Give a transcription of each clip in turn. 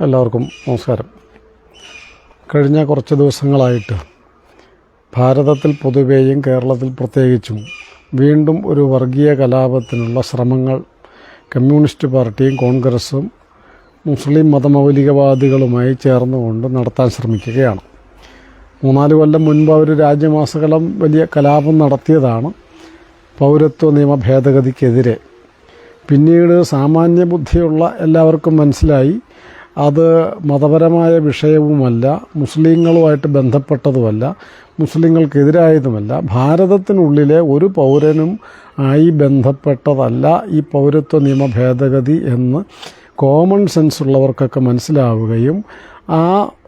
എല്ലാവർക്കും നമസ്കാരം. കഴിഞ്ഞ കുറച്ച് ദിവസങ്ങളായിട്ട് ഭാരതത്തിൽ പൊതുവെയും കേരളത്തിൽ പ്രത്യേകിച്ചും വീണ്ടും ഒരു വർഗീയ കലാപത്തിനുള്ള ശ്രമങ്ങൾ കമ്മ്യൂണിസ്റ്റ് പാർട്ടിയും കോൺഗ്രസും മുസ്ലിം മതമൗലികവാദികളുമായി ചേർന്നുകൊണ്ട് നടത്താൻ ശ്രമിക്കുകയാണ്. മൂന്നാൽ കൊല്ലം മുൻപ് അവർ രാജ്യമാസകലം വലിയ കലാപം നടത്തിയതാണ് പൗരത്വ നിയമ ഭേദഗതിക്കെതിരെ. പിന്നീട് സാമാന്യ ബുദ്ധിയുള്ള എല്ലാവർക്കും മനസ്സിലായി അത് മതപരമായ വിഷയവുമല്ല മുസ്ലിങ്ങളുമായിട്ട് ബന്ധപ്പെട്ടതുമല്ല മുസ്ലിങ്ങൾക്കെതിരായതുമല്ല. ഭാരതത്തിനുള്ളിലെ ഒരു പൗരനും ആയി ബന്ധപ്പെട്ടതല്ല ഈ പൗരത്വ നിയമ ഭേദഗതി എന്ന് കോമൺ സെൻസ് ഉള്ളവർക്കൊക്കെ മനസ്സിലാവുകയും ആ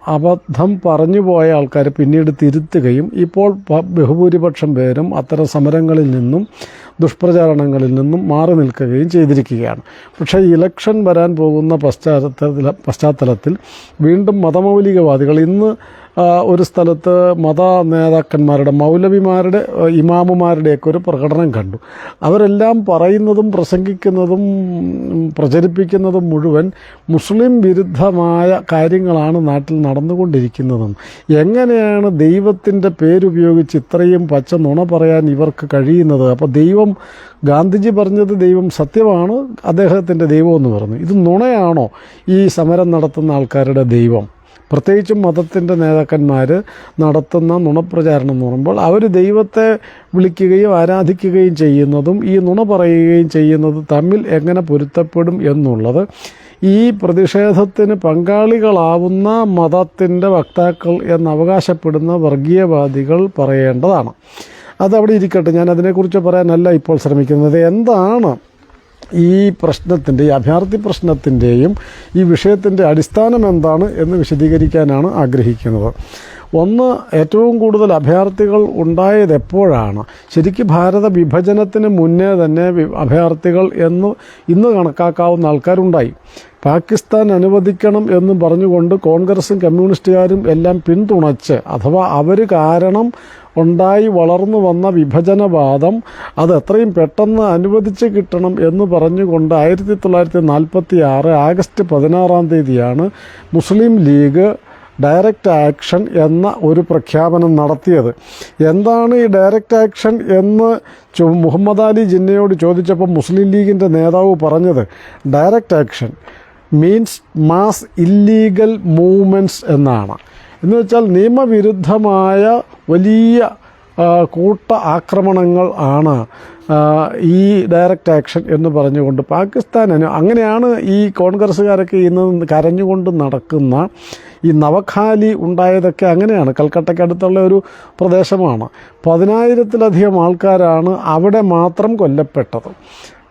അബദ്ധം പറഞ്ഞു പോയ ആൾക്കാർ പിന്നീട് തിരുത്തുകയും ഇപ്പോൾ ബഹുഭൂരിപക്ഷം പേരും അത്തരം സമരങ്ങളിൽ നിന്നും ദുഷ്പ്രചാരണങ്ങളിൽ നിന്നും മാറി നിൽക്കുകയും ചെയ്തിരിക്കുകയാണ്. പക്ഷേ ഇലക്ഷൻ വരാൻ പോകുന്ന പശ്ചാത്തല പശ്ചാത്തലത്തിൽ വീണ്ടും മതമൗലികവാദികൾ ഇന്ന് ഒരു സ്ഥലത്ത് മത നേതാക്കന്മാരുടെ മൗലവിമാരുടെ ഇമാമുമാരുടെയൊക്കെ ഒരു പ്രകടനം കണ്ടു. അവരെല്ലാം പറയുന്നതും പ്രസംഗിക്കുന്നതും പ്രചരിപ്പിക്കുന്നതും മുഴുവൻ മുസ്ലിം വിരുദ്ധമായ കാര്യങ്ങളാണ് നാട്ടിൽ നടന്നുകൊണ്ടിരിക്കുന്നതും. എങ്ങനെയാണ് ദൈവത്തിന്റെ പേരുപയോഗിച്ച് ഇത്രയും പച്ച നുണ പറയാൻ ഇവർക്ക് കഴിയുന്നത്? അപ്പോൾ ദൈവം ഗാന്ധിജി പറഞ്ഞത് ദൈവം സത്യമാണ് അദ്ദേഹത്തിന്റെ ദൈവം എന്ന് പറഞ്ഞു. ഇത് നുണയാണോ ഈ സമരം നടത്തുന്ന ആൾക്കാരുടെ ദൈവം? പ്രത്യേകിച്ചും മതത്തിന്റെ നേതാക്കന്മാർ നടത്തുന്ന നുണപ്രചാരണം എന്ന് പറയുമ്പോൾ അവർ ദൈവത്തെ വിളിക്കുകയും ആരാധിക്കുകയും ചെയ്യുന്നതും ഈ നുണ പറയുകയും ചെയ്യുന്നത് തമ്മിൽ എങ്ങനെ പൊരുത്തപ്പെടും എന്നുള്ളത് ഈ പ്രതിഷേധത്തിന് പങ്കാളികളാവുന്ന മതത്തിന്റെ വക്താക്കൾ എന്ന് അവകാശപ്പെടുന്ന വർഗീയവാദികൾ പറയേണ്ടതാണ്. അതവിടെ ഇരിക്കട്ടെ ഞാൻ അതിനെക്കുറിച്ച് പറയാനല്ല ഇപ്പോൾ ശ്രമിക്കുന്നത്. എന്താണ് ഈ പ്രശ്നത്തിന്റെ ഈ അഭയാർത്ഥി പ്രശ്നത്തിന്റെയും ഈ വിഷയത്തിന്റെ അടിസ്ഥാനം എന്താണ് എന്ന് വിശദീകരിക്കാനാണ് ആഗ്രഹിക്കുന്നത്. ഒന്ന് ഏറ്റവും കൂടുതൽ അഭയാർത്ഥികൾ ഉണ്ടായത് എപ്പോഴാണ്? ശരിക്കും ഭാരത വിഭജനത്തിന് മുന്നേ തന്നെ അഭയാർത്ഥികൾ എന്ന് ഇന്ന് കണക്കാക്കാവുന്ന ആൾക്കാരുണ്ടായി. പാകിസ്ഥാൻ അനുവദിക്കണം എന്ന് പറഞ്ഞുകൊണ്ട് കോൺഗ്രസും കമ്മ്യൂണിസ്റ്റുകാരും എല്ലാം പിന്തുണച്ച് അഥവാ അവർ കാരണം ഉണ്ടായി വളർന്നു വന്ന വിഭജനവാദം അത് എത്രയും പെട്ടെന്ന് അനുവദിച്ച് കിട്ടണം എന്ന് പറഞ്ഞുകൊണ്ട് ആയിരത്തി തൊള്ളായിരത്തി നാൽപ്പത്തി ആറ് ആഗസ്റ്റ് പതിനാറാം തീയതിയാണ് മുസ്ലിം ലീഗ് ഡയറക്റ്റ് ആക്ഷൻ എന്ന ഒരു പ്രഖ്യാപനം നടത്തിയത്. എന്താണ് ഈ ഡയറക്റ്റ് ആക്ഷൻ എന്ന് മുഹമ്മദ് അലി ജിന്നയോട് ചോദിച്ചപ്പോൾ മുസ്ലിം ലീഗിന്റെ നേതാവ് പറഞ്ഞത് direct action means mass illegal movements എന്നാണ്. എന്ന് വെച്ചാൽ നിയമവിരുദ്ധമായ വലിയ കൂട്ട ആക്രമണങ്ങൾ ആണ് ഈ ഡയറക്റ്റ് ആക്ഷൻ എന്ന് പറഞ്ഞുകൊണ്ട് പാകിസ്ഥാൻ അങ്ങനെയാണ് ഈ കോൺഗ്രസ്സുകാരൊക്കെ ഇന്ന് കരഞ്ഞുകൊണ്ട് നടക്കുന്ന ഈ നവഖാലി ഉണ്ടായതൊക്കെ അങ്ങനെയാണ്. കൽക്കട്ടയ്ക്ക് അടുത്തുള്ള ഒരു പ്രദേശമാണ്. പതിനായിരത്തിലധികം ആൾക്കാരാണ് അവിടെ മാത്രം കൊല്ലപ്പെട്ടത്.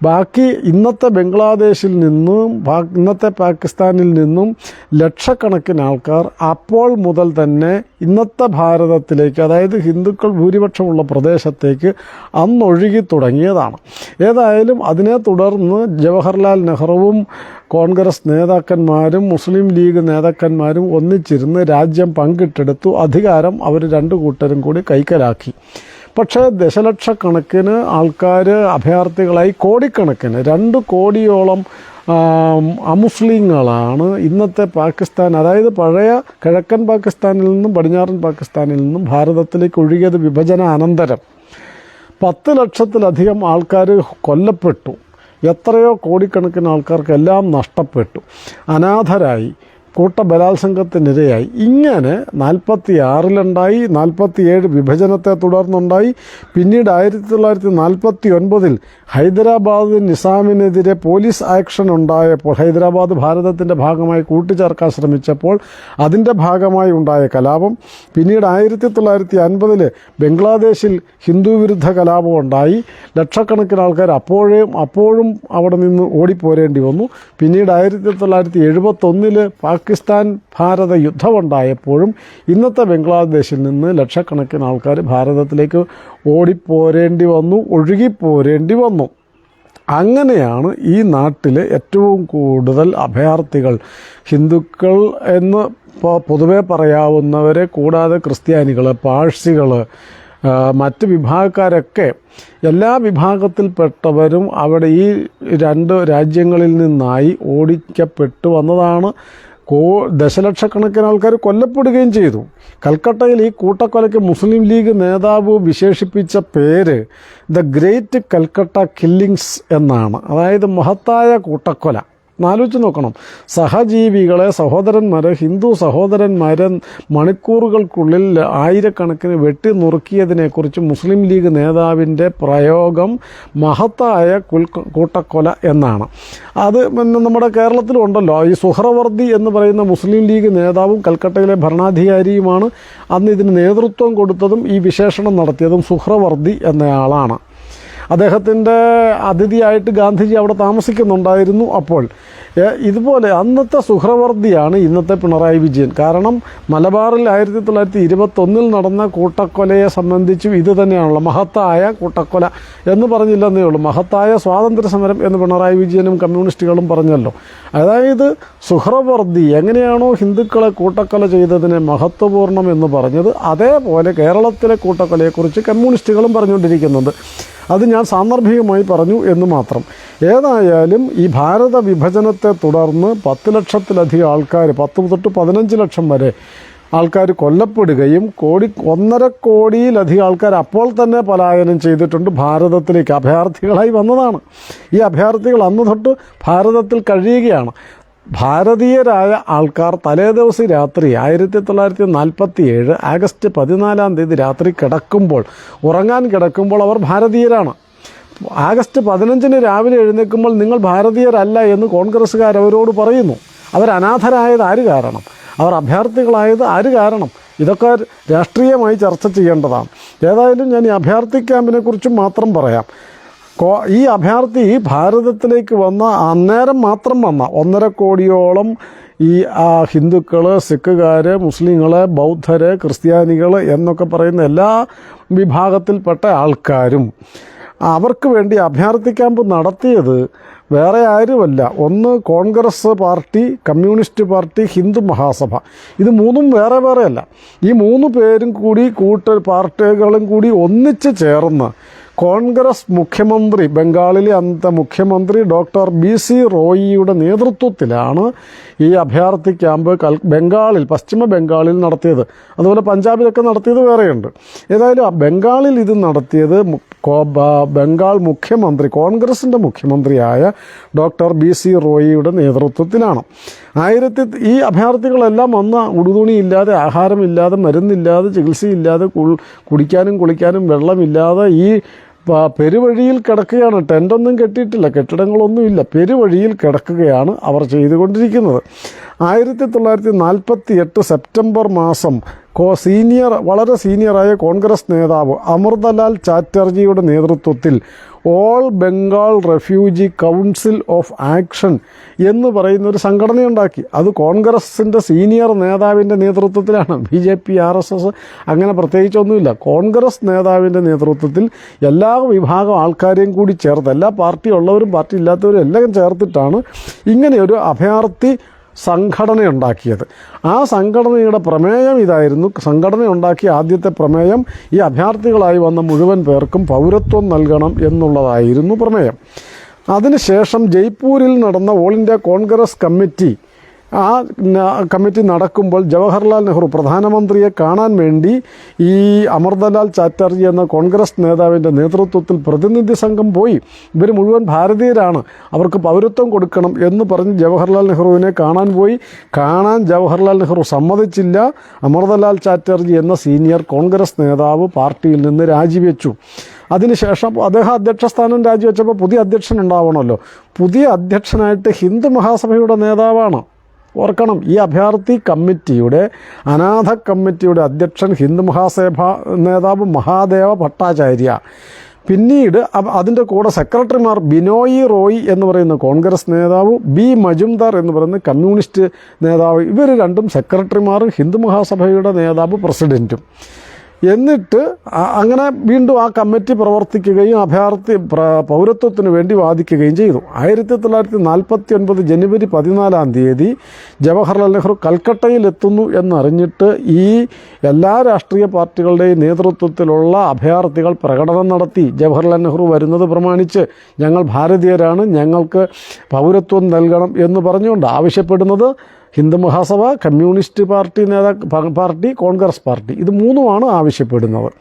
ബാക്കി ഇന്നത്തെ ബംഗ്ലാദേശിൽ നിന്നും ഇന്നത്തെ പാകിസ്ഥാനിൽ നിന്നും ലക്ഷക്കണക്കിന് ആൾക്കാർ അപ്പോൾ മുതൽ തന്നെ ഇന്നത്തെ ഭാരതത്തിലേക്ക് അതായത് ഹിന്ദുക്കൾ ഭൂരിപക്ഷമുള്ള പ്രദേശത്തേക്ക് അന്നൊഴുകി തുടങ്ങിയതാണ്. ഏതായാലും അതിനെ തുടർന്ന് ജവഹർലാൽ നെഹ്റുവും കോൺഗ്രസ് നേതാക്കന്മാരും മുസ്ലിം ലീഗ് നേതാക്കന്മാരും ഒന്നിച്ചിരുന്ന് രാജ്യം പങ്കിട്ടെടുത്തു. അധികാരം അവർ രണ്ടു കൂട്ടരും കൂടി കൈക്കലാക്കി. പക്ഷേ ദശലക്ഷക്കണക്കിന് ആൾക്കാർ അഭയാർത്ഥികളായി കോടിക്കണക്കിന് രണ്ട് കോടിയോളം അമുസ്ലിങ്ങളാണ് ഇന്നത്തെ പാകിസ്ഥാൻ. അതായത് പഴയ കിഴക്കൻ പാകിസ്ഥാനിൽ നിന്നും പടിഞ്ഞാറൻ പാകിസ്ഥാനിൽ നിന്നും ഭാരതത്തിലേക്ക് ഒഴുകിയത് വിഭജന അനന്തരം പത്ത് ലക്ഷത്തിലധികം ആൾക്കാർ കൊല്ലപ്പെട്ടു. എത്രയോ കോടിക്കണക്കിന് ആൾക്കാർക്കെല്ലാം നഷ്ടപ്പെട്ടു. അനാഥരായി. കൂട്ട ബലാത്സംഗത്തിനിരയായി ഇങ്ങനെ നാൽപ്പത്തി ആറിലുണ്ടായി നാൽപ്പത്തിയേഴ് വിഭജനത്തെ തുടർന്നുണ്ടായി. പിന്നീട് ആയിരത്തി തൊള്ളായിരത്തി നാൽപ്പത്തി ഒൻപതിൽ ഹൈദരാബാദ് നിസാമിനെതിരെ പോലീസ് ആക്ഷൻ ഉണ്ടായപ്പോൾ ഹൈദരാബാദ് ഭാരതത്തിന്റെ ഭാഗമായി കൂട്ടിച്ചേർക്കാൻ ശ്രമിച്ചപ്പോൾ അതിന്റെ ഭാഗമായി ഉണ്ടായ കലാപം. പിന്നീട് ആയിരത്തി തൊള്ളായിരത്തി അൻപതിൽ ബംഗ്ലാദേശിൽ ഹിന്ദു വിരുദ്ധ കലാപം ഉണ്ടായി. ലക്ഷക്കണക്കിന് ആൾക്കാർ അപ്പോഴും അപ്പോഴും അവിടെ നിന്ന് ഓടിപ്പോരേണ്ടി വന്നു. പിന്നീട് ആയിരത്തി തൊള്ളായിരത്തി എഴുപത്തൊന്നിൽ പാകിസ്ഥാൻ ഭാരത യുദ്ധമുണ്ടായപ്പോഴും ഇന്നത്തെ ബംഗ്ലാദേശിൽ നിന്ന് ലക്ഷക്കണക്കിന് ആൾക്കാർ ഭാരതത്തിലേക്ക് ഓടിപ്പോരേണ്ടി വന്നു ഒഴുകിപ്പോരേണ്ടി വന്നു. അങ്ങനെയാണ് ഈ നാട്ടിൽ ഏറ്റവും കൂടുതൽ അഭയാർത്ഥികൾ. ഹിന്ദുക്കൾ എന്ന് പൊതുവേ പറയാവുന്നവരെ കൂടാതെ ക്രിസ്ത്യാനികൾ പാഴ്സികൾ മറ്റ് വിഭാഗക്കാരൊക്കെ എല്ലാ വിഭാഗത്തിൽപ്പെട്ടവരും അവിടെ ഈ രണ്ട് രാജ്യങ്ങളിൽ നിന്നായി ഓടിക്കപ്പെട്ടു വന്നതാണ് കോ ദശലക്ഷക്കണക്കിന് ആൾക്കാർ കൊല്ലപ്പെടുകയും ചെയ്തു. കൽക്കട്ടയിൽ ഈ കൂട്ടക്കൊലയ്ക്ക് മുസ്ലിം ലീഗ് നേതാവ് വിശേഷിപ്പിച്ച പേര് ദ ഗ്രേറ്റ് കൽക്കട്ട കില്ലിങ്സ് എന്നാണ്. അതായത് മഹത്തായ കൂട്ടക്കൊല. എന്നാലോചിച്ച് നോക്കണം. സഹജീവികളെ സഹോദരന്മാരെ ഹിന്ദു സഹോദരന്മാരെ മണിക്കൂറുകൾക്കുള്ളിൽ ആയിരക്കണക്കിന് വെട്ടി നുറുക്കിയതിനെക്കുറിച്ച് മുസ്ലിം ലീഗ് നേതാവിന്റെ പ്രയോഗം മഹത്തായ കൂട്ടക്കൊല എന്നാണ്. അത് പിന്നെ നമ്മുടെ കേരളത്തിലുണ്ടല്ലോ ഈ സുഹ്രവർദ്ധി എന്ന് പറയുന്ന മുസ്ലിം ലീഗ് നേതാവും കൽക്കട്ടയിലെ ഭരണാധികാരിയുമാണ് അന്ന് ഇതിന് നേതൃത്വം കൊടുത്തതും ഈ വിശേഷണം നടത്തിയതും സുഹ്രവർദ്ധി എന്നയാളാണ്. അദ്ദേഹത്തിന്റെ അതിഥിയായിട്ട് ഗാന്ധിജി അവിടെ താമസിക്കുന്നുണ്ടായിരുന്നു അപ്പോൾ. ഇതുപോലെ അന്നത്തെ സുഹ്രവർദ്ധിയാണ് ഇന്നത്തെ പിണറായി വിജയൻ. കാരണം മലബാറിൽ ആയിരത്തി തൊള്ളായിരത്തി ഇരുപത്തൊന്നിൽ നടന്ന കൂട്ടക്കൊലയെ സംബന്ധിച്ചും ഇത് തന്നെയാണല്ലോ. മഹത്തായ കൂട്ടക്കൊല എന്ന് പറഞ്ഞില്ലെന്നേ ഉള്ളൂ. മഹത്തായ സ്വാതന്ത്ര്യ സമരം എന്ന് പിണറായി വിജയനും കമ്മ്യൂണിസ്റ്റുകളും പറഞ്ഞല്ലോ. അതായത് സുഹ്രവർദ്ധി എങ്ങനെയാണോ ഹിന്ദുക്കളെ കൂട്ടക്കൊല ചെയ്തതിനെ മഹത്വപൂർണം എന്ന് പറഞ്ഞത് അതേപോലെ കേരളത്തിലെ കൂട്ടക്കൊലയെക്കുറിച്ച് കമ്മ്യൂണിസ്റ്റുകളും പറഞ്ഞുകൊണ്ടിരിക്കുന്നുണ്ട്. അത് ഞാൻ സാന്ദർഭികമായി പറഞ്ഞു എന്ന് മാത്രം. ഏതായാലും ഈ ഭാരത വിഭജനത്തെ തുടർന്ന് പത്ത് ലക്ഷത്തിലധികം ആൾക്കാർ പത്ത് തൊട്ട് പതിനഞ്ച് ലക്ഷം വരെ ആൾക്കാർ കൊല്ലപ്പെടുകയും കോടി ഒന്നര കോടിയിലധികം ആൾക്കാർ അപ്പോൾ തന്നെ പലായനം ചെയ്തിട്ടുണ്ട് ഭാരതത്തിലേക്ക്. അഭയാർത്ഥികളായി വന്നതാണ്. ഈ അഭയാർത്ഥികൾ അന്ന് തൊട്ട് ഭാരതത്തിൽ കഴിയുകയാണ്. ഭാരതീയരായ ആൾക്കാർ തലേദിവസം രാത്രി ആയിരത്തി തൊള്ളായിരത്തി നാൽപ്പത്തി ഏഴ് ആഗസ്റ്റ് പതിനാലാം തീയതി രാത്രി കിടക്കുമ്പോൾ ഉറങ്ങാൻ കിടക്കുമ്പോൾ അവർ ഭാരതീയരാണ്. ആഗസ്റ്റ് പതിനഞ്ചിന് രാവിലെ എഴുന്നേൽക്കുമ്പോൾ നിങ്ങൾ ഭാരതീയരല്ല എന്ന് കോൺഗ്രസ്സുകാർ അവരോട് പറയുന്നു. അവർ അനാഥരായത് ആര് കാരണം? അവർ അഭയാർത്ഥികളായത് ആര് കാരണം? ഇതൊക്കെ രാഷ്ട്രീയമായി ചർച്ച ചെയ്യേണ്ടതാണ്. ഏതായാലും ഞാൻ ഈ അഭയാർത്ഥി ക്യാമ്പിനെക്കുറിച്ചും മാത്രം പറയാം. ഈ അഭയാർത്ഥി ഭാരതത്തിലേക്ക് വന്ന അന്നേരം മാത്രം വന്ന. ഒന്നര കോടിയോളം ഈ ഹിന്ദുക്കൾ സിഖുകാർ മുസ്ലിങ്ങൾ ബൗദ്ധർ ക്രിസ്ത്യാനികൾ എന്നൊക്കെ പറയുന്ന എല്ലാ വിഭാഗത്തിൽപ്പെട്ട ആൾക്കാരും അവർക്ക് വേണ്ടി അഭയാർത്ഥി ക്യാമ്പ് നടത്തിയത് വേറെ ആരുമല്ല. ഒന്ന് Congress party communist party Hindu Mahasabha. ഇത് മൂന്നും വേറെ വേറെയല്ല ഈ മൂന്ന് പേരും കൂടി കൂട്ട പാർട്ടികളും കൂടി ഒന്നിച്ച് ചേർന്ന് കോൺഗ്രസ് മുഖ്യമന്ത്രി ബംഗാളിലെ അന്നത്തെ മുഖ്യമന്ത്രി ഡോക്ടർ ബി സി റോയിയുടെ നേതൃത്വത്തിലാണ് ഈ അഭയാർത്ഥി ക്യാമ്പ് കൽ ബംഗാളിൽ പശ്ചിമ ബംഗാളിൽ നടത്തിയത്. അതുപോലെ പഞ്ചാബിലൊക്കെ നടത്തിയത് വേറെയുണ്ട്. ഏതായാലും ബംഗാളിൽ ഇത് നടത്തിയത് ബംഗാൾ മുഖ്യമന്ത്രി കോൺഗ്രസിന്റെ മുഖ്യമന്ത്രിയായ ഡോക്ടർ ബി സി റോയിയുടെ നേതൃത്വത്തിലാണ്. ആയിരത്തി ഈ അഭയാർത്ഥികളെല്ലാം വന്ന ഉടുതുണിയില്ലാതെ ആഹാരമില്ലാതെ മരുന്നില്ലാതെ ചികിത്സയില്ലാതെ കുടിക്കാനും കുളിക്കാനും വെള്ളമില്ലാതെ ഈ പെരുവഴിയിൽ കിടക്കുകയാണ്. ടെന്റൊന്നും കെട്ടിയിട്ടില്ല കെട്ടിടങ്ങളൊന്നുമില്ല പെരുവഴിയിൽ കിടക്കുകയാണ് അവർ ചെയ്തുകൊണ്ടിരിക്കുന്നത്. ആയിരത്തി തൊള്ളായിരത്തി നാൽപ്പത്തി എട്ട് സെപ്റ്റംബർ മാസം കോ സീനിയർ വളരെ സീനിയറായ കോൺഗ്രസ് നേതാവ് അമൃതലാൽ ചാറ്റർജിയുടെ നേതൃത്വത്തിൽ all Bengal refugee council of action എന്ന് പറയുന്ന ഒരു സംഘടനയുണ്ടാക്കി. അത് കോൺഗ്രസിന്റെ സീനിയർ നേതാവിന്റെ നേതൃത്വത്തിലാണ്. B J P R S S അങ്ങനെ പ്രത്യേകിച്ചൊന്നുമില്ല. കോൺഗ്രസ് നേതാവിന്റെ നേതൃത്വത്തിൽ എല്ലാ വിഭാഗം ആൾക്കാരെയും കൂടി ചേർത്ത് എല്ലാ പാർട്ടി ഉള്ളവരും പാർട്ടി ഇല്ലാത്തവരും എല്ലാം ചേർത്തിട്ടാണ് ഇങ്ങനെയൊരു അഭയാർത്ഥി സംഘടന ഉണ്ടാക്കിയത് ആ സംഘടനയുടെ പ്രമേയം ഇതായിരുന്നു. സംഘടന ഉണ്ടാക്കിയ ആദ്യത്തെ പ്രമേയം ഈ അഭയാർത്ഥികളായി വന്ന മുഴുവൻ പേർക്കും പൗരത്വം നൽകണം എന്നുള്ളതായിരുന്നു പ്രമേയം. അതിനുശേഷം ജയ്പൂരിൽ നടന്ന ഓൾ ഇന്ത്യ കോൺഗ്രസ് കമ്മിറ്റി ആ കമ്മിറ്റി നടക്കുമ്പോൾ ജവഹർലാൽ നെഹ്റു പ്രധാനമന്ത്രിയെ കാണാൻ വേണ്ടി ഈ അമർദലാൽ ചാറ്റർജി എന്ന കോൺഗ്രസ് നേതാവിന്റെ നേതൃത്വത്തിൽ പ്രതിനിധി സംഘം പോയി. ഇവർ മുഴുവൻ ഭാരതീയരാണ്. അവർക്ക് പൗരത്വം കൊടുക്കണം എന്ന് പറഞ്ഞ് ജവഹർലാൽ നെഹ്റുവിനെ കാണാൻ പോയി. കാണാൻ ജവഹർലാൽ നെഹ്റു സമ്മതിച്ചില്ല. അമർദലാൽ ചാറ്റർജി എന്ന സീനിയർ കോൺഗ്രസ് നേതാവ് പാർട്ടിയിൽ നിന്ന് രാജിവെച്ചു. അതിനുശേഷം അദ്ദേഹം അധ്യക്ഷ സ്ഥാനം രാജിവെച്ചപ്പോൾ പുതിയ അധ്യക്ഷൻ ഉണ്ടാവണമല്ലോ പുതിയ അധ്യക്ഷനായിട്ട് ഹിന്ദു മഹാസഭയുടെ നേതാവാണ്. ഓർക്കണം ഈ അഭയാർത്ഥി കമ്മിറ്റിയുടെ അനാഥ കമ്മിറ്റിയുടെ അധ്യക്ഷൻ ഹിന്ദു മഹാസേഭ നേതാവ് മഹാദേവ ഭട്ടാചാര്യ. പിന്നീട് അതിന്റെ കൂടെ സെക്രട്ടറിമാർ ബിനോയി റോയ് എന്ന് പറയുന്ന കോൺഗ്രസ് നേതാവ് ബി മജുംദാർ എന്ന് പറയുന്ന കമ്മ്യൂണിസ്റ്റ് നേതാവ് ഇവർ രണ്ടും സെക്രട്ടറിമാർ ഹിന്ദു മഹാസഭയുടെ നേതാവ് പ്രസിഡന്റും എന്നിട്ട് അങ്ങനെ വീണ്ടും ആ കമ്മിറ്റി പ്രവർത്തിക്കുകയും അഭയാർത്ഥി പ്ര- പൗരത്വത്തിന് വേണ്ടി വാദിക്കുകയും ചെയ്തു. ആയിരത്തി തൊള്ളായിരത്തി നാൽപ്പത്തി ഒൻപത് ജനുവരി പതിനാലാം തീയതി ജവഹർലാൽ നെഹ്റു കൽക്കട്ടയിൽ എത്തുന്നു എന്നറിഞ്ഞിട്ട് ഈ എല്ലാ രാഷ്ട്രീയ പാർട്ടികളുടെയും നേതൃത്വത്തിലുള്ള അഭയാർത്ഥികൾ പ്രകടനം നടത്തി. ജവഹർലാൽ നെഹ്റു വരുന്നത് പ്രമാണിച്ച് ഞങ്ങൾ ഭാരതീയരാണ് ഞങ്ങൾക്ക് പൗരത്വം നൽകണം എന്ന് പറഞ്ഞുകൊണ്ട് ആവശ്യപ്പെടുന്നത് ഹിന്ദു മഹാസഭ കമ്മ്യൂണിസ്റ്റ് പാർട്ടി നേതാ പാർട്ടി കോൺഗ്രസ് പാർട്ടി ഇത് മൂന്നുമാണ് ആവശ്യപ്പെടുന്നത്.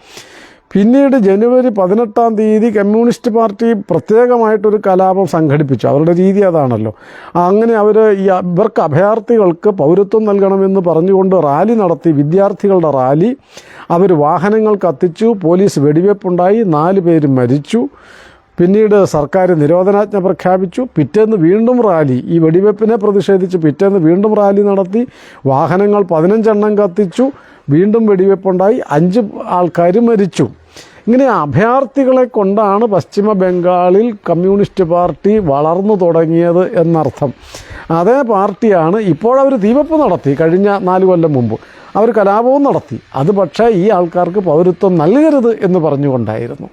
പിന്നീട് ജനുവരി പതിനെട്ടാം തീയതി കമ്മ്യൂണിസ്റ്റ് പാർട്ടി പ്രത്യേകമായിട്ടൊരു കലാപം സംഘടിപ്പിച്ചു. അവരുടെ രീതി അതാണല്ലോ. അങ്ങനെ അവർ ഈ ഇവർക്ക് അഭയാർത്ഥികൾക്ക് പൗരത്വം നൽകണമെന്ന് പറഞ്ഞുകൊണ്ട് റാലി നടത്തി. വിദ്യാർത്ഥികളുടെ റാലി. അവർ വാഹനങ്ങൾ കത്തിച്ചു. പോലീസ് വെടിവെപ്പുണ്ടായി. നാല് പേര് മരിച്ചു. പിന്നീട് സർക്കാർ നിരോധനാജ്ഞ പ്രഖ്യാപിച്ചു. പിറ്റേന്ന് വീണ്ടും റാലി. ഈ വെടിവെപ്പിനെ പ്രതിഷേധിച്ച് പിറ്റേന്ന് വീണ്ടും റാലി നടത്തി വാഹനങ്ങൾ പതിനഞ്ചെണ്ണം കത്തിച്ചു. വീണ്ടും വെടിവെപ്പുണ്ടായി. അഞ്ച് ആൾക്കാർ മരിച്ചു. ഇങ്ങനെ അഭയാർത്ഥികളെ കൊണ്ടാണ് പശ്ചിമ ബംഗാളിൽ കമ്മ്യൂണിസ്റ്റ് പാർട്ടി വളർന്നു തുടങ്ങിയത് എന്നർത്ഥം. അതേ പാർട്ടിയാണ് ഇപ്പോഴവർ തീവപ്പ് നടത്തി കഴിഞ്ഞ നാല് കൊല്ലം മുമ്പ്. അവർ കലാപവും നടത്തി. അത് പക്ഷേ ഈ ആൾക്കാർക്ക് പൗരത്വം നൽകരുത് എന്ന് പറഞ്ഞുകൊണ്ടായിരുന്നു.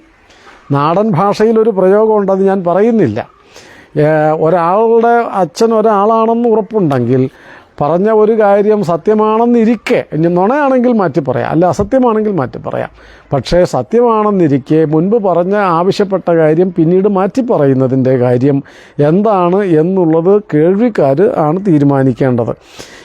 നാടൻ ഭാഷയിൽ ഒരു പ്രയോഗമുണ്ട് ഞാൻ പറയുന്നില്ല. ഒരാളുടെ അച്ഛൻ ഒരാളാണെന്ന് ഉറപ്പുണ്ടെങ്കിൽ പറഞ്ഞ ഒരു കാര്യം സത്യമാണെന്നിരിക്കെ. ഇനി നുണയാണെങ്കിൽ മാറ്റി പറയാം. അല്ല അസത്യമാണെങ്കിൽ മാറ്റി പറയാം. പക്ഷേ സത്യമാണെന്നിരിക്കെ മുൻപ് പറഞ്ഞ ആവശ്യപ്പെട്ട കാര്യം പിന്നീട് മാറ്റി പറയുന്നതിന്റെ കാര്യം എന്താണ് എന്നുള്ളത് കേൾവിക്കാർ ആണ് തീരുമാനിക്കേണ്ടത്.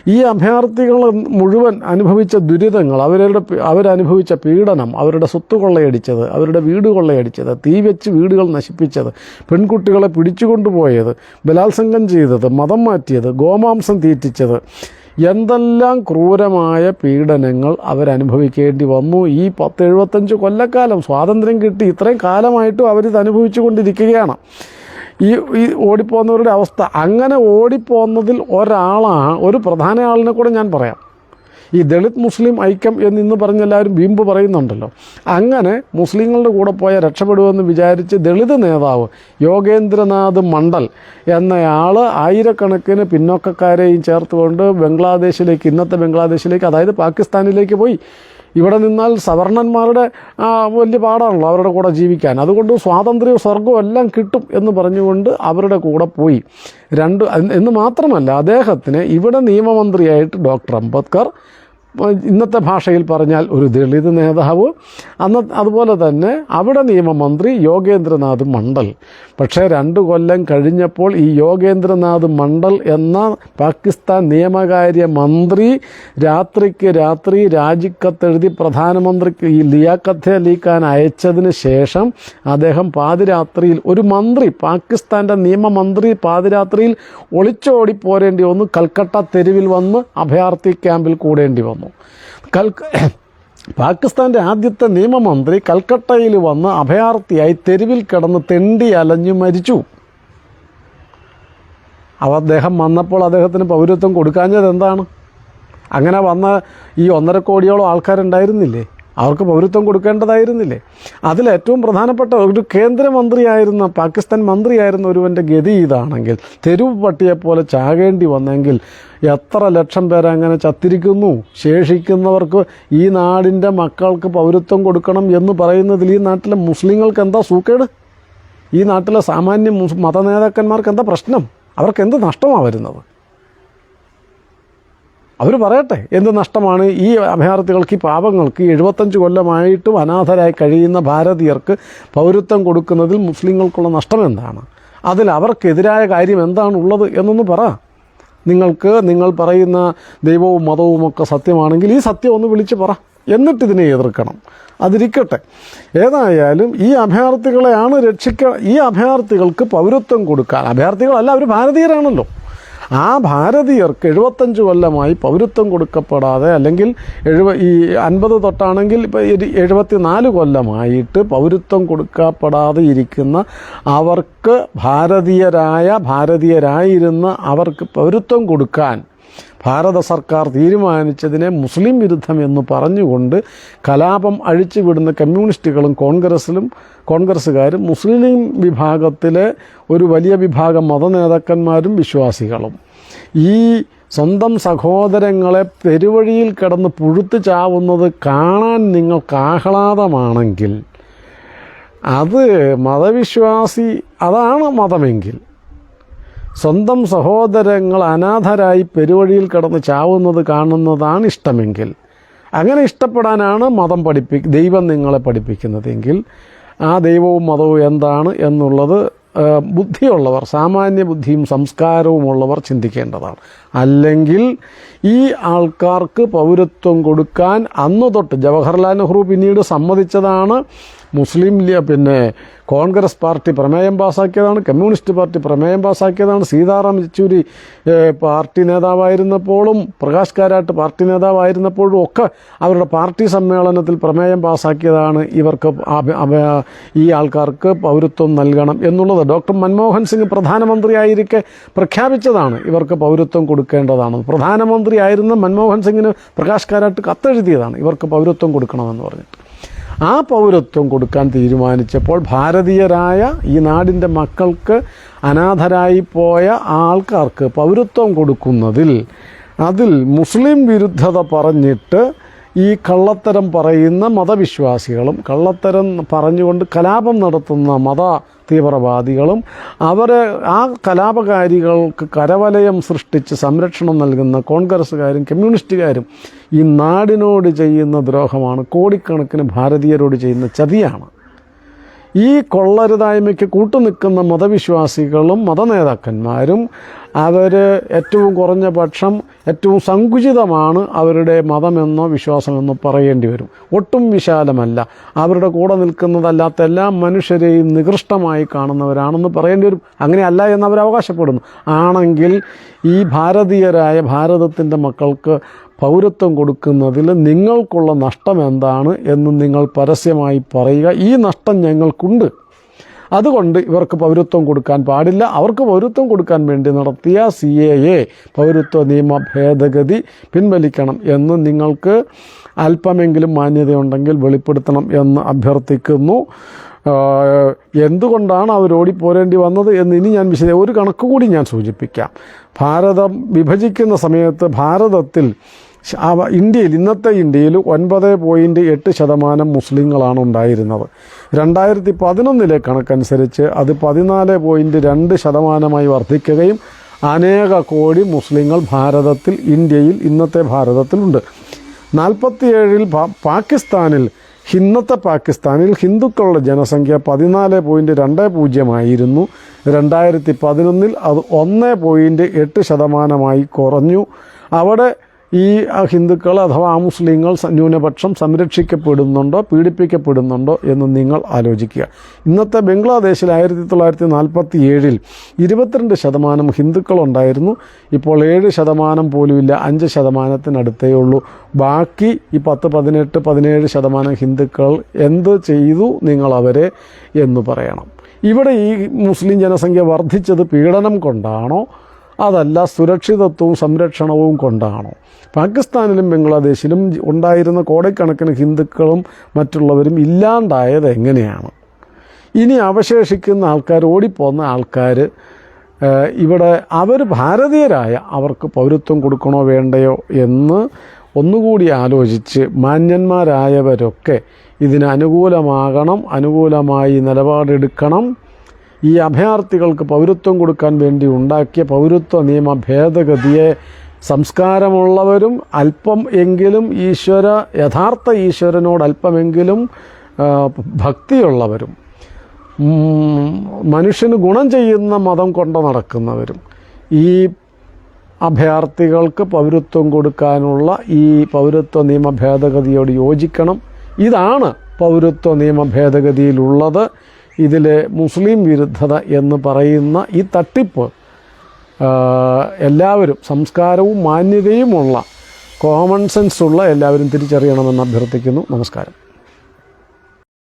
ഈ അഭയാർത്ഥികൾ മുഴുവൻ അനുഭവിച്ച ദുരിതങ്ങൾ അവരുടെ അവരനുഭവിച്ച പീഡനം അവരുടെ സ്വത്ത് കൊള്ളയടിച്ചത് അവരുടെ വീട് കൊള്ളയടിച്ചത് തീ വെച്ച് വീടുകൾ നശിപ്പിച്ചത് പെൺകുട്ടികളെ പിടിച്ചുകൊണ്ടുപോയത് ബലാത്സംഗം ചെയ്തത് മതം മാറ്റിയത് ഗോമാംസം തീറ്റിച്ചത് എന്തെല്ലാം ക്രൂരമായ പീഡനങ്ങൾ അവരനുഭവിക്കേണ്ടി വന്നു? ഈ പത്ത് എഴുപത്തഞ്ച് കൊല്ലക്കാലം സ്വാതന്ത്ര്യം കിട്ടി. ഇത്രയും കാലമായിട്ടും അവരിത് അനുഭവിച്ചു കൊണ്ടിരിക്കുകയാണ് ഈ ഈ ഓടിപ്പോകുന്നവരുടെ അവസ്ഥ. അങ്ങനെ ഓടിപ്പോകുന്നതിൽ ഒരാളാണ് ഒരു പ്രധാന ആളിനെ കൂടെ ഞാൻ പറയാം. ഈ ദളിത് മുസ്ലിം ഐക്യം എന്നിന്ന് പറഞ്ഞ് എല്ലാവരും വീമ്പ് പറയുന്നുണ്ടല്ലോ. അങ്ങനെ മുസ്ലിങ്ങളുടെ കൂടെ പോയ രക്ഷപ്പെടുമെന്ന് വിചാരിച്ച് ദളിത് നേതാവ് യോഗേന്ദ്രനാഥ് മണ്ഡൽ എന്നയാൾ ആയിരക്കണക്കിന് പിന്നോക്കക്കാരെയും ചേർത്തുകൊണ്ട് ബംഗ്ലാദേശിലേക്ക് ഇന്നത്തെ ബംഗ്ലാദേശിലേക്ക് അതായത് പാകിസ്ഥാനിലേക്ക് പോയി. ഇവിടെ നിന്നാൽ സവർണന്മാരുടെ വലിയ പാടാണല്ലോ അവരുടെ കൂടെ ജീവിക്കാൻ. അതുകൊണ്ട് സ്വാതന്ത്ര്യവും സ്വർഗവും എല്ലാം കിട്ടും എന്ന് പറഞ്ഞുകൊണ്ട് അവരുടെ കൂടെ പോയി. രണ്ട് എന്ന് മാത്രമല്ല അദ്ദേഹത്തിന് ഇവിടെ നിയമമന്ത്രിയായിട്ട് ഡോക്ടർ അംബേദ്കർ ഇന്നത്തെ ഭാഷയിൽ പറഞ്ഞാൽ ഒരു ദളിത് നേതാവ്. അന്ന് അതുപോലെ തന്നെ അവിടെ നിയമമന്ത്രി യോഗേന്ദ്രനാഥ് മണ്ഡൽ. പക്ഷേ രണ്ട് കൊല്ലം കഴിഞ്ഞപ്പോൾ ഈ യോഗേന്ദ്രനാഥ് മണ്ഡൽ എന്ന പാകിസ്ഥാൻ നിയമകാര്യ മന്ത്രി രാത്രിക്ക് രാത്രി രാജിക്കത്തെഴുതി പ്രധാനമന്ത്രിക്ക് ഈ ലിയാക്കത്ത് അലി ഖാൻ അയച്ചതിന് ശേഷം അദ്ദേഹം പാതിരാത്രിയിൽ ഒരു മന്ത്രി പാകിസ്ഥാന്റെ നിയമമന്ത്രി പാതിരാത്രിയിൽ ഒളിച്ചോടി പോരേണ്ടി വന്നു. കൽക്കട്ട തെരുവിൽ വന്ന് അഭയാർത്ഥി ക്യാമ്പിൽ കൂടേണ്ടി വന്നു. കൽക്ക പാകിസ്ഥാന്റെ ആദ്യത്തെ നിയമമന്ത്രി കൽക്കട്ടയിൽ വന്ന് അഭയാർത്ഥിയായി തെരുവിൽ കിടന്ന് തെണ്ടി അലഞ്ഞു മരിച്ചു. അവ അദ്ദേഹം വന്നപ്പോൾ അദ്ദേഹത്തിന് പൗരത്വം കൊടുക്കാഞ്ഞത് എന്താണ് അങ്ങനെ വന്ന ഈ ഒന്നര കോടിയോളം ആൾക്കാരുണ്ടായിരുന്നില്ലേ? അവർക്ക് പൗരത്വം കൊടുക്കേണ്ടതായിരുന്നില്ലേ? അതിലേറ്റവും പ്രധാനപ്പെട്ട ഒരു കേന്ദ്രമന്ത്രിയായിരുന്ന പാകിസ്ഥാൻ മന്ത്രിയായിരുന്ന ഒരുവന്റെ ഗതി ഇതാണെങ്കിൽ തെരുവ് പട്ടിയെപ്പോലെ ചാകേണ്ടി വന്നെങ്കിൽ എത്ര ലക്ഷം പേരെ അങ്ങനെ ചത്തിരിക്കുന്നു? ശേഷിക്കുന്നവർക്ക് ഈ നാടിന്റെ മക്കൾക്ക് പൗരത്വം കൊടുക്കണം എന്ന് പറയുന്നതിൽ ഈ നാട്ടിലെ മുസ്ലിങ്ങൾക്ക് എന്താ സൂക്കേട്? ഈ നാട്ടിലെ സാമാന്യ മതനേതാക്കന്മാർക്ക് എന്താ പ്രശ്നം? അവർക്ക് എന്ത് നഷ്ടമാണ് വരുന്നത്? അവർ പറയട്ടെ എന്ത് നഷ്ടമാണ് ഈ അഭയാർത്ഥികൾക്ക് ഈ പാപങ്ങൾക്ക് എഴുപത്തഞ്ച് കൊല്ലമായിട്ടും അനാഥരായി കഴിയുന്ന ഭാരതീയർക്ക് പൗരത്വം കൊടുക്കുന്നതിൽ മുസ്ലിങ്ങൾക്കുള്ള നഷ്ടം എന്താണ്? അതിൽ അവർക്കെതിരായ കാര്യം എന്താണ് ഉള്ളത് എന്നൊന്ന് പറ. നിങ്ങൾക്ക് നിങ്ങൾ പറയുന്ന ദൈവവും മതവും ഒക്കെ സത്യമാണെങ്കിൽ ഈ സത്യം ഒന്ന് വിളിച്ച് പറ. എന്നിട്ട് ഇതിനെ എതിർക്കണം. അതിരിക്കട്ടെ. ഏതായാലും ഈ അഭയാർത്ഥികളെയാണ് രക്ഷിക്ക ഈ അഭയാർത്ഥികൾക്ക് പൗരത്വം കൊടുക്കാൻ. അഭയാർത്ഥികളല്ല അവർ ഭാരതീയരാണല്ലോ. ആ ഭാരതീയർക്ക് എഴുപത്തഞ്ച് കൊല്ലമായി പൗരത്വം കൊടുക്കപ്പെടാതെ അല്ലെങ്കിൽ എഴുപ ഈ അൻപത് തൊട്ടാണെങ്കിൽ ഇപ്പോൾ എഴുപത്തി നാല് കൊല്ലമായിട്ട് പൗരത്വം കൊടുക്കപ്പെടാതെ ഇരിക്കുന്ന അവർക്ക് ഭാരതീയരായ ഭാരതീയരായിരുന്ന അവർക്ക് പൗരത്വം കൊടുക്കാൻ ഭാരത സർക്കാർ തീരുമാനിച്ചതിനെ മുസ്ലിം വിരുദ്ധം എന്ന് പറഞ്ഞുകൊണ്ട് കലാപം അഴിച്ചുവിടുന്ന കമ്മ്യൂണിസ്റ്റുകളും കോൺഗ്രസിലും കോൺഗ്രസ്സുകാരും മുസ്ലിം വിഭാഗത്തിലെ ഒരു വലിയ വിഭാഗം മതനേതാക്കന്മാരും വിശ്വാസികളും. ഈ സ്വന്തം സഹോദരങ്ങളെ പെരുവഴിയിൽ കിടന്ന് പുഴുത്തു ചാവുന്നത് കാണാൻ നിങ്ങൾക്ക് ആഹ്ലാദമാണെങ്കിൽ അത് മതവിശ്വാസി അതാണ് മതമെങ്കിൽ സ്വന്തം സഹോദരങ്ങൾ അനാഥരായി പെരുവഴിയിൽ കിടന്ന് ചാവുന്നത് കാണുന്നതാണ് ഇഷ്ടമെങ്കിൽ. അങ്ങനെ ഇഷ്ടപ്പെടാനാണ് മതം പഠിപ്പി ദൈവം നിങ്ങളെ പഠിപ്പിക്കുന്നതെങ്കിൽ ആ ദൈവവും മതവും എന്താണ് എന്നുള്ളത് ബുദ്ധിയുള്ളവർ സാമാന്യ ബുദ്ധിയും സംസ്കാരവും ഉള്ളവർ ചിന്തിക്കേണ്ടതാണ്. അല്ലെങ്കിൽ ഈ ആൾക്കാർക്ക് പൗരത്വം കൊടുക്കാൻ അന്നു തൊട്ട് ജവഹർലാൽ നെഹ്റു പിന്നീട് സമ്മതിച്ചതാണ് മുസ്ലിം ലീഗ് പിന്നെ കോൺഗ്രസ് പാർട്ടി പ്രമേയം പാസ്സാക്കിയതാണ് കമ്മ്യൂണിസ്റ്റ് പാർട്ടി പ്രമേയം പാസ്സാക്കിയതാണ് സീതാറാം യെച്ചൂരി പാർട്ടി നേതാവായിരുന്നപ്പോഴും പ്രകാശ് കാരാട്ട് പാർട്ടി നേതാവായിരുന്നപ്പോഴും ഒക്കെ അവരുടെ പാർട്ടി സമ്മേളനത്തിൽ പ്രമേയം പാസ്സാക്കിയതാണ് ഇവർക്ക് ഈ ആൾക്കാർക്ക് പൗരത്വം നൽകണം എന്നുള്ളത്. ഡോക്ടർ മൻമോഹൻ സിംഗ് പ്രധാനമന്ത്രിയായിരിക്കെ പ്രഖ്യാപിച്ചതാണ് ഇവർക്ക് പൗരത്വം കൊടുക്കേണ്ടതാണ് പ്രധാനമന്ത്രി ആയിരുന്ന മൻമോഹൻ സിംഗിന് പ്രകാശ് കാരാട്ട് കത്തെഴുതിയതാണ് ഇവർക്ക് പൗരത്വം കൊടുക്കണമെന്ന് പറഞ്ഞിട്ട്. ആ പൗരത്വം കൊടുക്കാൻ തീരുമാനിച്ചപ്പോൾ ഭാരതീയരായ ഈ നാടിന്റെ മക്കൾക്ക് അനാഥരായി പോയ ആൾക്കാർക്ക് പൗരത്വം കൊടുക്കുന്നതിൽ അതിൽ മുസ്ലിം വിരുദ്ധത പറഞ്ഞിട്ട് ഈ കള്ളത്തരം പറയുന്ന മതവിശ്വാസികളും കള്ളത്തരം പറഞ്ഞുകൊണ്ട് കലാപം നടത്തുന്ന മത തീവ്രവാദികളും അവരെ ആ കലാപകാരികൾക്ക് കരവലയം സൃഷ്ടിച്ച് സംരക്ഷണം നൽകുന്ന കോൺഗ്രസ്സുകാരും കമ്മ്യൂണിസ്റ്റുകാരും ഈ നാടിനോട് ചെയ്യുന്ന ദ്രോഹമാണ്. കോടിക്കണക്കിന് ഭാരതീയരോട് ചെയ്യുന്ന ചതിയാണ്. ഈ കൊള്ളരുതായ്മയ്ക്ക് കൂട്ടുനിൽക്കുന്ന മതവിശ്വാസികളും മതനേതാക്കന്മാരും അവർ ഏറ്റവും കുറഞ്ഞ പക്ഷം ഏറ്റവും സങ്കുചിതമാണ് അവരുടെ മതമെന്നോ വിശ്വാസമെന്നോ പറയേണ്ടി വരും. ഒട്ടും വിശാലമല്ല. അവരുടെ കൂടെ നിൽക്കുന്നതല്ലാത്ത എല്ലാ മനുഷ്യരെയും നികൃഷ്ടമായി കാണുന്നവരാണെന്ന് പറയേണ്ടി വരും. അങ്ങനെയല്ല എന്ന് അവർ അവകാശപ്പെടുന്നു. ആണെങ്കിൽ ഈ ഭാരതീയരായ ഭാരതത്തിന്റെ മക്കൾക്ക് പൗരത്വം കൊടുക്കുന്നതിൽ നിങ്ങൾക്കുള്ള നഷ്ടം എന്താണ് എന്ന് നിങ്ങൾ പരസ്യമായി പറയുക. ഈ നഷ്ടം ഞങ്ങൾക്കുണ്ട്. അതുകൊണ്ട് ഇവർക്ക് പൗരത്വം കൊടുക്കാൻ പാടില്ല. അവർക്ക് പൗരത്വം കൊടുക്കാൻ വേണ്ടി നടത്തിയ സി എ എ പൗരത്വ നിയമ ഭേദഗതി പിൻവലിക്കണം എന്ന് നിങ്ങൾക്ക് അല്പമെങ്കിലും മാന്യതയുണ്ടെങ്കിൽ വെളിപ്പെടുത്തണം എന്ന് അഭ്യർത്ഥിക്കുന്നു. എന്തുകൊണ്ടാണ് അവർ ഓടിപ്പോരേണ്ടി വന്നത് എന്ന് ഇനി ഞാൻ വിശദ ഒരു കണക്ക് കൂടി ഞാൻ സൂചിപ്പിക്കാം. ഭാരതം വിഭജിക്കുന്ന സമയത്ത് ഭാരതത്തിൽ ഇന്ത്യയിൽ ഇന്നത്തെ ഇന്ത്യയിൽ ഒൻപത് പോയിന്റ് എട്ട് ശതമാനം മുസ്ലിങ്ങളാണ് ഉണ്ടായിരുന്നത്. രണ്ടായിരത്തി പതിനൊന്നിലെ കണക്കനുസരിച്ച് അത് പതിനാല് പോയിന്റ് രണ്ട് ശതമാനമായി വർദ്ധിക്കുകയും അനേക കോടി മുസ്ലിങ്ങൾ ഭാരതത്തിൽ ഇന്ത്യയിൽ ഇന്നത്തെ ഭാരതത്തിലുണ്ട് നാൽപ്പത്തിയേഴിൽ പാകിസ്ഥാനിൽ ഇന്നത്തെ പാകിസ്ഥാനിൽ ഹിന്ദുക്കളുടെ ജനസംഖ്യ പതിനാല് പോയിന്റ് രണ്ട് പൂജ്യമായിരുന്നു രണ്ടായിരത്തി പതിനൊന്നിൽ അത് ഒന്ന് പോയിന്റ് എട്ട് ശതമാനമായി കുറഞ്ഞു. അവിടെ ഈ ഹിന്ദുക്കൾ അഥവാ മുസ്ലിങ്ങൾ ന്യൂനപക്ഷം സംരക്ഷിക്കപ്പെടുന്നുണ്ടോ പീഡിപ്പിക്കപ്പെടുന്നുണ്ടോ എന്ന് നിങ്ങൾ ആലോചിക്കുക. ഇന്നത്തെ ബംഗ്ലാദേശിൽ ആയിരത്തി തൊള്ളായിരത്തി നാൽപ്പത്തി ഏഴിൽ ഇരുപത്തിരണ്ട് ശതമാനം ഹിന്ദുക്കളുണ്ടായിരുന്നു. ഇപ്പോൾ ഏഴ് ശതമാനം പോലുമില്ല അഞ്ച് ശതമാനത്തിനടുത്തേ ഉള്ളൂ. ബാക്കി ഈ പത്ത് പതിനെട്ട് പതിനേഴ് ശതമാനം ഹിന്ദുക്കൾ എന്ത് ചെയ്തു നിങ്ങൾ അവരെ എന്ന് പറയണം. ഇവിടെ ഈ മുസ്ലിം ജനസംഖ്യ വർദ്ധിച്ചത് പീഡനം കൊണ്ടാണോ അതല്ല സുരക്ഷിതത്വവും സംരക്ഷണവും കൊണ്ടാണോ. പാകിസ്ഥാനിലും ബംഗ്ലാദേശിലും ഉണ്ടായിരുന്ന കോടിക്കണക്കിന് ഹിന്ദുക്കളും മറ്റുള്ളവരും ഇല്ലാണ്ടായത് എങ്ങനെയാണ്? ഇനി അവശേഷിക്കുന്ന ആൾക്കാർ ഓടിപ്പോന്ന ആൾക്കാർ ഇവിടെ അവർ ഭാരതീയരായ അവർക്ക് പൗരത്വം കൊടുക്കണോ വേണ്ടയോ എന്ന് ഒന്നുകൂടി ആലോചിച്ച് മാന്യന്മാരായവരൊക്കെ ഇതിന് അനുകൂലമാകണം അനുകൂലമായി നിലപാടെടുക്കണം. ഈ അഭയാർത്ഥികൾക്ക് പൗരത്വം കൊടുക്കാൻ വേണ്ടി ഉണ്ടാക്കിയ പൗരത്വ നിയമ ഭേദഗതിയെ സംസ്കാരമുള്ളവരും അല്പം എങ്കിലും ഈശ്വര യഥാർത്ഥ ഈശ്വരനോട് അല്പമെങ്കിലും ഭക്തിയുള്ളവരും മനുഷ്യന് ഗുണം ചെയ്യുന്ന മതം കൊണ്ട് നടക്കുന്നവരും. ഈ അഭയാർത്ഥികൾക്ക് പൗരത്വം കൊടുക്കാനുള്ള ഈ പൗരത്വ നിയമ ഭേദഗതിയോട് യോജിക്കണം. ഇതാണ് പൗരത്വ നിയമ ഭേദഗതിയിലുള്ളത്. ഇതിൽ മുസ്ലിം വിരുദ്ധത എന്ന് പറയുന്ന ഈ തട്ടിപ്പ് എല്ലാവരും സംസ്കാരവും മാന്യതയുമുള്ള കോമൺ സെൻസുള്ള എല്ലാവരും തിരിച്ചറിയണമെന്ന് അഭ്യർത്ഥിക്കുന്നു. നമസ്കാരം.